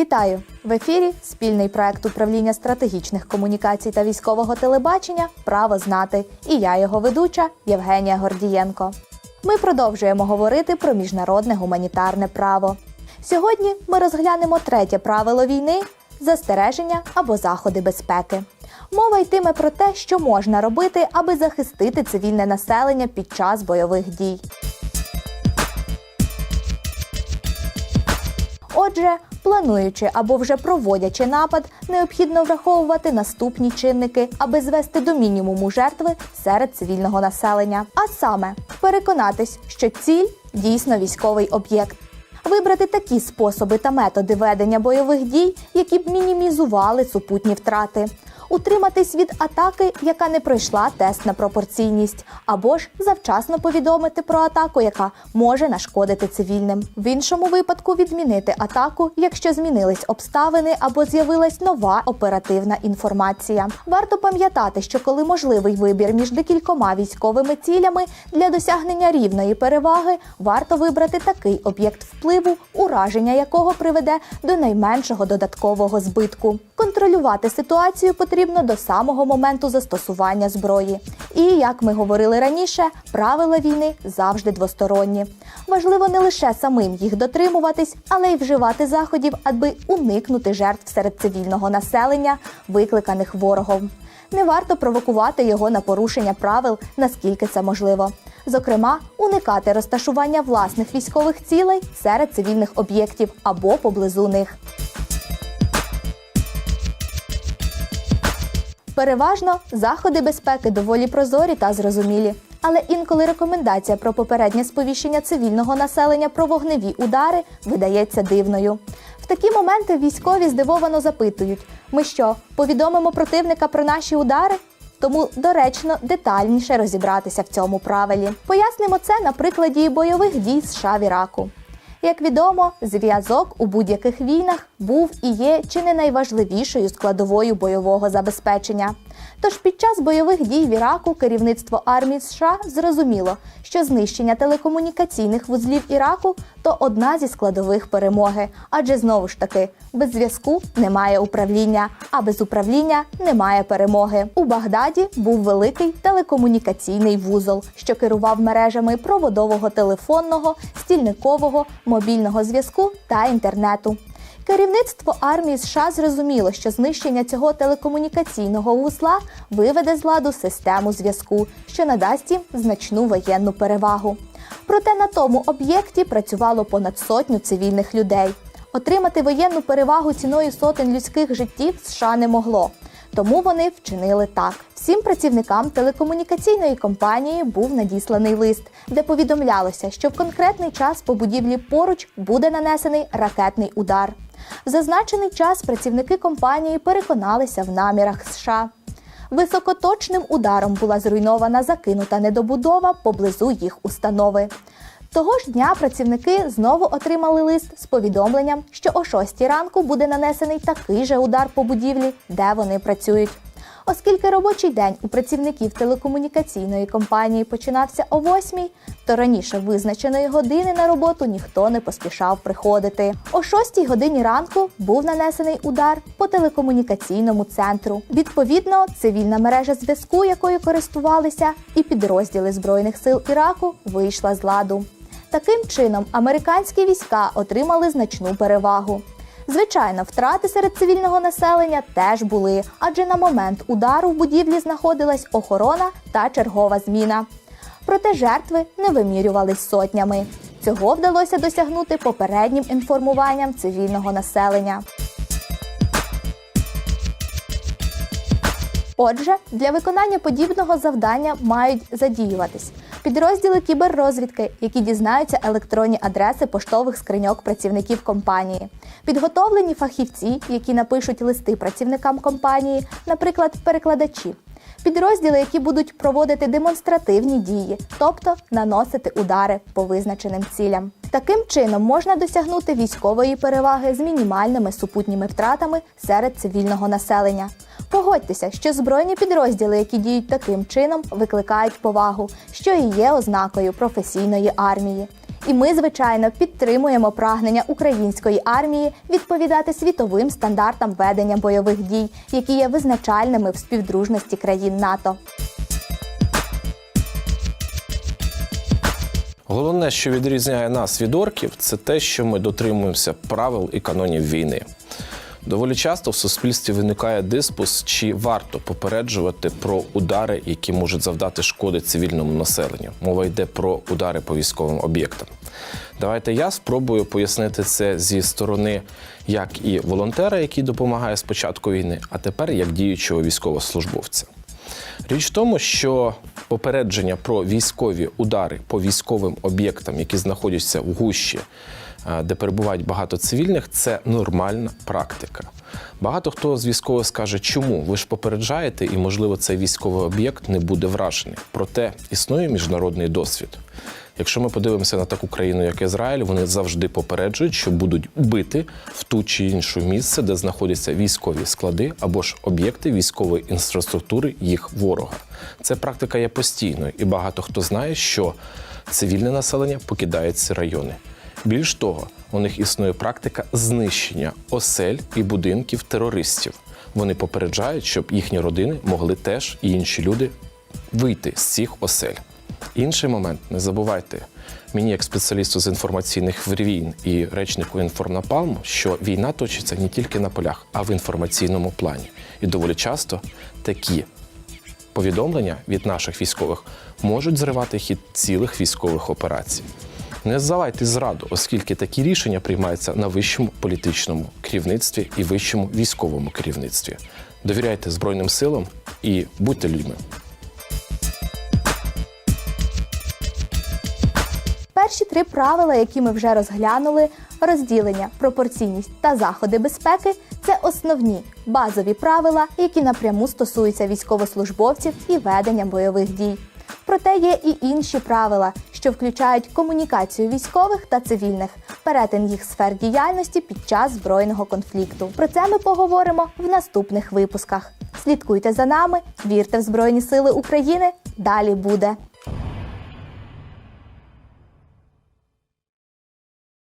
Вітаю! В ефірі спільний проект управління стратегічних комунікацій та військового телебачення Право знати. І я його ведуча Євгенія Гордієнко. Ми продовжуємо говорити про міжнародне гуманітарне право. Сьогодні ми розглянемо третє правило війни застереження або заходи безпеки. Мова йтиме про те, що можна робити, аби захистити цивільне населення під час бойових дій. Отже, плануючи або вже проводячи напад, необхідно враховувати наступні чинники, аби звести до мінімуму жертви серед цивільного населення. А саме переконатись, що ціль дійсно військовий об'єкт. Вибрати такі способи та методи ведення бойових дій, які б мінімізували супутні втрати. Утриматись від атаки, яка не пройшла тест на пропорційність, або ж завчасно повідомити про атаку, яка може нашкодити цивільним. В іншому випадку відмінити атаку, якщо змінились обставини або з'явилась нова оперативна інформація. Варто пам'ятати, що коли можливий вибір між декількома військовими цілями для досягнення рівної переваги, варто вибрати такий об'єкт впливу, ураження якого приведе до найменшого додаткового збитку. Контролювати ситуацію потрібно до самого моменту застосування зброї. І як ми говорили раніше, правила війни завжди двосторонні. Важливо не лише самим їх дотримуватись, але й вживати заходів, аби уникнути жертв серед цивільного населення, викликаних ворогом. Не варто провокувати його на порушення правил, наскільки це можливо. Зокрема, уникати розташування власних військових цілей серед цивільних об'єктів або поблизу них. Переважно заходи безпеки доволі прозорі та зрозумілі. Але інколи рекомендація про попереднє сповіщення цивільного населення про вогневі удари видається дивною. В такі моменти військові здивовано запитують: ми що, повідомимо противника про наші удари? Тому доречно детальніше розібратися в цьому правилі. Пояснимо це на прикладі бойових дій США в Іраку. Як відомо, зв'язок у будь-яких війнах був і є чи не найважливішою складовою бойового забезпечення. Тож під час бойових дій в Іраку керівництво армії США зрозуміло, що знищення телекомунікаційних вузлів Іраку то одна зі складових перемоги, адже знову ж таки без зв'язку немає управління, а без управління немає перемоги. У Багдаді був великий телекомунікаційний вузол, що керував мережами проводового телефонного, стільникового, мобільного зв'язку та інтернету. Керівництво армії США зрозуміло, що знищення цього телекомунікаційного вузла виведе з ладу систему зв'язку, що надасть їм значну воєнну перевагу. Проте на тому об'єкті працювало понад сотню цивільних людей. Отримати воєнну перевагу ціною сотень людських життів США не могло. Тому вони вчинили так. Всім працівникам телекомунікаційної компанії був надісланий лист, де повідомлялося, що в конкретний час по будівлі поруч буде нанесений ракетний удар. В зазначений час працівники компанії переконалися в намірах США. Високоточним ударом була зруйнована закинута недобудова поблизу їх установи. Того ж дня працівники знову отримали лист з повідомленням, що о 6 ранку буде нанесений такий же удар по будівлі, де вони працюють. Оскільки робочий день у працівників телекомунікаційної компанії починався о 8, то раніше визначеної години на роботу ніхто не поспішав приходити. О 6 годині ранку був нанесений удар по телекомунікаційному центру. Відповідно, цивільна мережа зв'язку, якою користувалися, і підрозділи збройних сил Іраку вийшла з ладу. Таким чином, американські війська отримали значну перевагу. Звичайно, втрати серед цивільного населення теж були, адже на момент удару в будівлі знаходилась охорона та чергова зміна. Проте жертви не вимірювались сотнями. Цього вдалося досягнути попереднім інформуванням цивільного населення. Отже, для виконання подібного завдання мають задіюватись підрозділи кіберрозвідки, які дізнаються електронні адреси поштових скриньок працівників компанії, підготовлені фахівці, які напишуть листи працівникам компанії, наприклад, перекладачі. Підрозділи, які будуть проводити демонстративні дії, тобто наносити удари по визначеним цілям. Таким чином можна досягнути військової переваги з мінімальними супутніми втратами серед цивільного населення. Погодьтеся, що збройні підрозділи, які діють таким чином, викликають повагу, що і є ознакою професійної армії. І ми, звичайно, підтримуємо прагнення української армії відповідати світовим стандартам ведення бойових дій, які є визначальними в співдружності країн НАТО. Головне, що відрізняє нас від орків, це те, що ми дотримуємося правил і канонів війни. Доволі часто в суспільстві виникає диспус, чи варто попереджувати про удари, які можуть завдати шкоди цивільному населенню. Мова йде про удари по військовим об'єктам. Давайте я спробую пояснити це зі сторони як і волонтера, який допомагає з початку війни, а тепер як діючого військовослужбовця. Річ в тому, що попередження про військові удари по військовим об'єктам, які знаходяться в гущі, де перебувають багато цивільних, це нормальна практика. Багато хто з військових скаже, чому ви ж попереджаєте, і можливо цей військовий об'єкт не буде вражений. Проте існує міжнародний досвід. Якщо ми подивимося на таку країну, як Ізраїль, вони завжди попереджують, що будуть бити в ту чи іншу місце, де знаходяться військові склади або ж об'єкти військової інфраструктури їх ворога. Це практика є постійною, і багато хто знає, що цивільне населення покидає ці райони. Більш того, у них існує практика знищення осель і будинків терористів. Вони попереджають, щоб їхні родини могли теж і інші люди вийти з цих осель. Інший момент, не забувайте, мені як спеціалісту з інформаційних війн і речнику інформнапалму, що війна точиться не тільки на полях, а в інформаційному плані. І доволі часто такі повідомлення від наших військових можуть зривати хід цілих військових операцій. Не здавайте зраду, оскільки такі рішення приймаються на вищому політичному керівництві і вищому військовому керівництві. Довіряйте Збройним силам і будьте людьми. Перші три правила, які ми вже розглянули: розділення, пропорційність та заходи безпеки це основні базові правила, які напряму стосуються військовослужбовців і ведення бойових дій. Проте є і інші правила, що включають комунікацію військових та цивільних, перетин їх сфер діяльності під час збройного конфлікту. Про це ми поговоримо в наступних випусках. Слідкуйте за нами, вірте в Збройні Сили України. Далі буде.